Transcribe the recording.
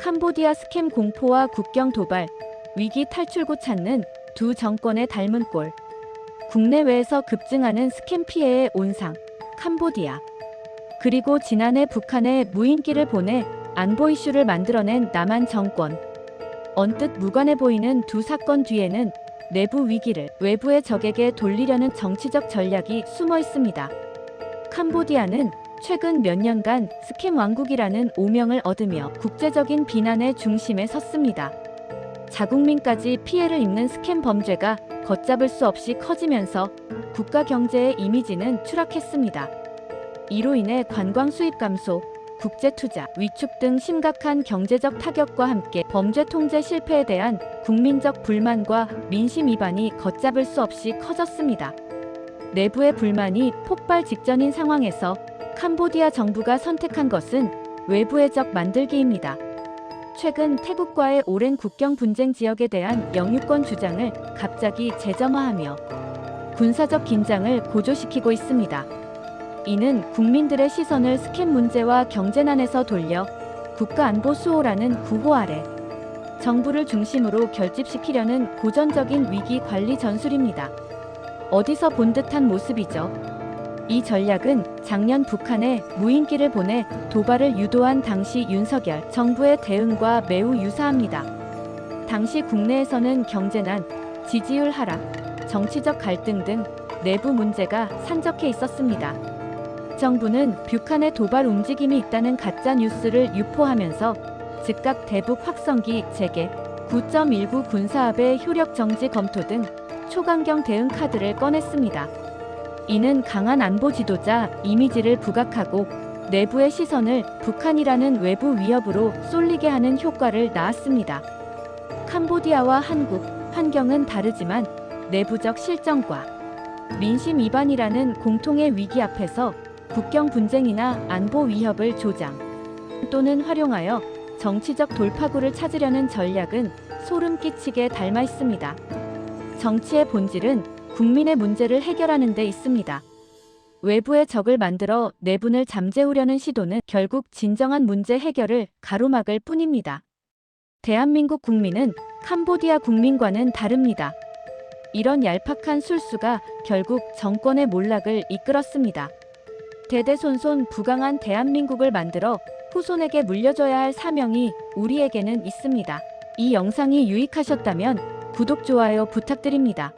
캄보디아 스캠 공포와 국경 도발, 위기 탈출구 찾는 두 정권의 닮은 꼴. 국내외에서 급증하는 스캠 피해의 온상, 캄보디아. 그리고 지난해 북한에 무인기를 보내 안보 이슈를 만들어낸 남한 정권. 언뜻 무관해 보이는 두 사건 뒤에는 내부 위기를 외부의 적에게 돌리려는 정치적 전략이 숨어 있습니다. 캄보디아는 최근 몇 년간 스캠 왕국이라는 오명을 얻으며 국제적인 비난의 중심에 섰습니다. 자국민까지 피해를 입는 스캠 범죄가 걷잡을 수 없이 커지면서 국가 경제의 이미지는 추락했습니다. 이로 인해 관광 수입 감소, 국제 투자 위축 등 심각한 경제적 타격과 함께 범죄 통제 실패에 대한 국민적 불만과 민심 위반이 걷잡을 수 없이 커졌습니다. 내부의 불만이 폭발 직전인 상황에서 캄보디아 정부가 선택한 것은 외부의 적 만들기입니다. 최근 태국과의 오랜 국경 분쟁 지역에 대한 영유권 주장을 갑자기 재점화하며 군사적 긴장을 고조시키고 있습니다. 이는 국민들의 시선을 스캠 문제와 경제난에서 돌려 국가 안보 수호라는 구호 아래 정부를 중심으로 결집시키려는 고전적인 위기 관리 전술입니다. 어디서 본 듯한 모습이죠. 이 전략은 작년 북한에 무인기를 보내 도발을 유도한 당시 윤석열 정부의 대응과 매우 유사합니다. 당시 국내에서는 경제난, 지지율 하락, 정치적 갈등 등 내부 문제가 산적해 있었습니다. 정부는 북한의 도발 움직임이 있다는 가짜 뉴스를 유포하면서 즉각 대북 확성기 재개, 9.19 군사합의 효력 정지 검토 등 초강경 대응 카드를 꺼냈습니다. 이는 강한 안보 지도자 이미지를 부각하고 내부의 시선을 북한이라는 외부 위협으로 쏠리게 하는 효과를 낳았습니다. 캄보디아와 한국, 환경은 다르지만 내부적 실정과 민심 위반이라는 공통의 위기 앞에서 국경 분쟁이나 안보 위협을 조장 또는 활용하여 정치적 돌파구를 찾으려는 전략은 소름 끼치게 닮아 있습니다. 정치의 본질은 국민의 문제를 해결하는 데 있습니다. 외부의 적을 만들어 내분을 잠재우려는 시도는 결국 진정한 문제 해결을 가로막을 뿐입니다. 대한민국 국민은 캄보디아 국민과는 다릅니다. 이런 얄팍한 술수가 결국 정권의 몰락을 이끌었습니다. 대대손손 부강한 대한민국을 만들어 후손에게 물려줘야 할 사명이 우리에게는 있습니다. 이 영상이 유익하셨다면 구독, 좋아요 부탁드립니다.